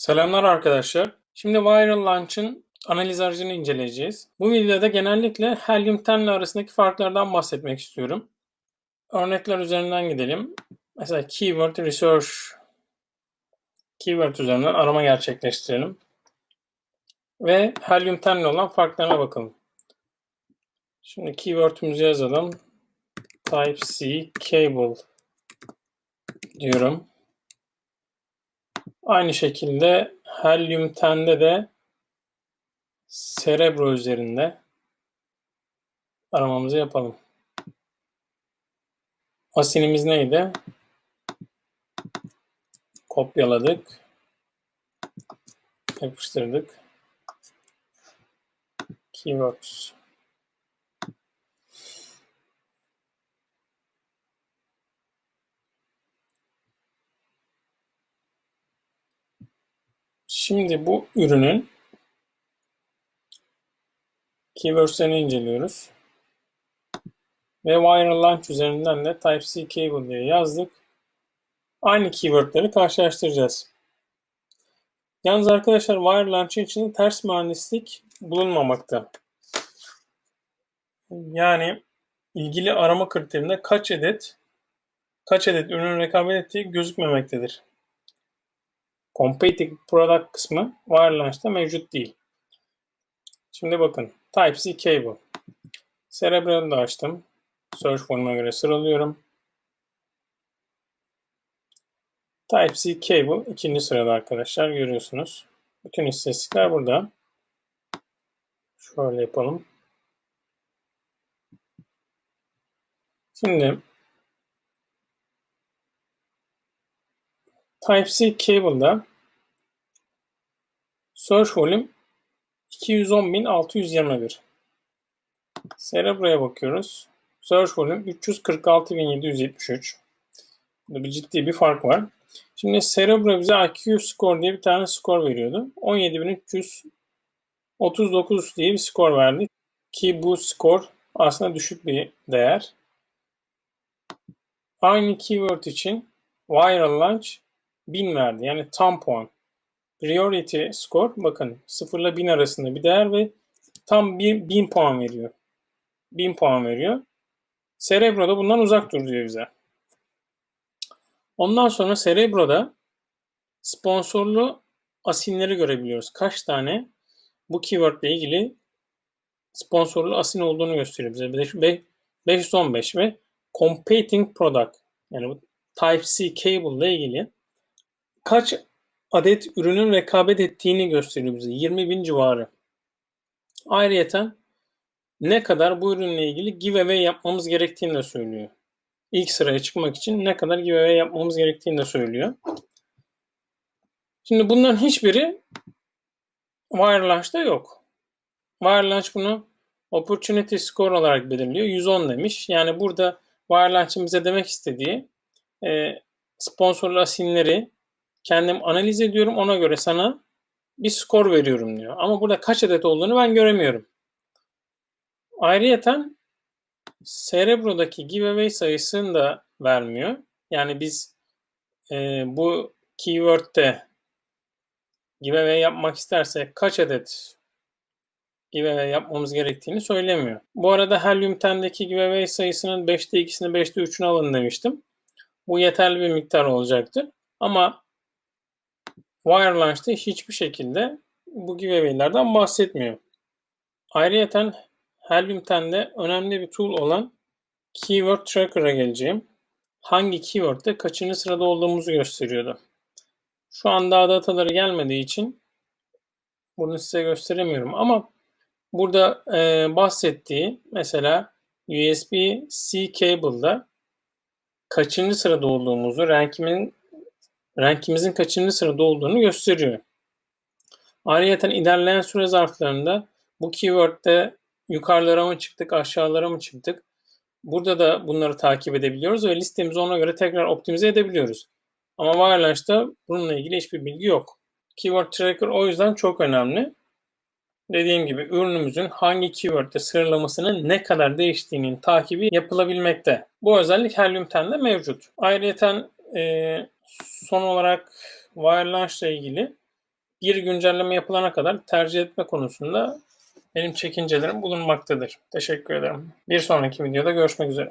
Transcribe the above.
Selamlar arkadaşlar. Şimdi Viral Launch'ın analiz aracını inceleyeceğiz. Bu videoda genellikle Helium 10 ile arasındaki farklardan bahsetmek istiyorum. Örnekler üzerinden gidelim. Mesela Keyword Research Keyword üzerinden arama gerçekleştirelim. Ve Helium 10 ile olan farklarına bakalım. Şimdi keyword'ümüzü yazalım. Type-C Cable diyorum. Aynı şekilde Helium 10'de de Cerebro üzerinde aramamızı yapalım. Asinimiz neydi? Kopyaladık. Yapıştırdık. Keywords. Şimdi bu ürünün keywords'lerini inceliyoruz. Ve Viral Launch üzerinden de Type-C Cable diye yazdık. Aynı keywordleri karşılaştıracağız. Yalnız arkadaşlar Viral Launch'ın içinde ters mühendislik bulunmamakta. Yani ilgili arama kriterinde kaç adet kaç adet ürünün rekabet ettiği gözükmemektedir. Competing Product kısmı Wirelaunch'ta mevcut değil. Şimdi bakın Type-C Cable. Cerebral'ı da açtım. Search formuna göre sıralıyorum. Type-C Cable ikinci sırada arkadaşlar görüyorsunuz. Bütün istatistikler burada. Şöyle yapalım. Şimdi Type-C cable'da search volume 210.621. Cerebro'ya bakıyoruz. Search volume 346.773. Burada bir ciddi bir fark var. Şimdi Cerebro bize IQ score diye bir tane skor veriyordu. 17.339 diye bir skor verdi. Ki bu skor aslında düşük bir değer. Aynı keyword için viral launch 1000 verdi. Yani tam puan. Priority score bakın 0 ile 1000 arasında bir değer ve tam 1000 puan veriyor. 1000 puan veriyor. Cerebro'da bundan uzak dur diyor bize. Ondan sonra Cerebro'da sponsorlu asinleri görebiliyoruz. Kaç tane bu keyword ile ilgili sponsorlu asin olduğunu gösteriyor bize. 515 ve competing product yani bu Type-C cable ile ilgili kaç adet ürünün rekabet ettiğini gösteriyor bize. 20 bin civarı. Ayrıyeten ne kadar bu ürünle ilgili giveaway yapmamız gerektiğini de söylüyor. İlk sıraya çıkmak için ne kadar giveaway yapmamız gerektiğini de söylüyor. Şimdi bunların hiçbiri Wirelaunch'ta yok. Wirelaunch bunu opportunity score olarak belirliyor. 110 demiş. Yani burada Wirelaunch'ın bize demek istediği e, sponsorlu asinleri kendim analiz ediyorum. Ona göre sana bir skor veriyorum diyor. Ama burada kaç adet olduğunu ben göremiyorum. Ayrıyeten Cerebro'daki giveaway sayısını da vermiyor. Yani biz e, bu keyword'de giveaway yapmak istersek kaç adet giveaway yapmamız gerektiğini söylemiyor. Bu arada Helium 10'deki giveaway sayısının 5'te 2'sini 5'te 3'ünü alın demiştim. Bu yeterli bir miktar olacaktır. Ama Wirelaunch'ta hiçbir şekilde bu giveaway'lerden bahsetmiyor. Ayrıca Helium 10'de önemli bir tool olan Keyword Tracker'a geleceğim. Hangi keyword'de kaçıncı sırada olduğumuzu gösteriyordu. Şu an daha dataları gelmediği için bunu size gösteremiyorum ama burada e, bahsettiği mesela USB-C cable'da kaçıncı sırada olduğumuzu, rankimin rankimizin kaçıncı sırada olduğunu gösteriyor. Ayrıca ilerleyen süre zarflarında bu keyword'de yukarılara mı çıktık, aşağılara mı çıktık? Burada da bunları takip edebiliyoruz ve listemizi ona göre tekrar optimize edebiliyoruz. Ama Wirelaunch'ta bununla ilgili hiçbir bilgi yok. Keyword Tracker o yüzden çok önemli. Dediğim gibi ürünümüzün hangi keyword'de sıralamasının ne kadar değiştiğinin takibi yapılabilmekte. Bu özellik Helium 10'de mevcut. Ayrıca e, son olarak Wirelaunch ile ilgili bir güncelleme yapılana kadar tercih etme konusunda benim çekincelerim bulunmaktadır. Teşekkür ederim. Bir sonraki videoda görüşmek üzere.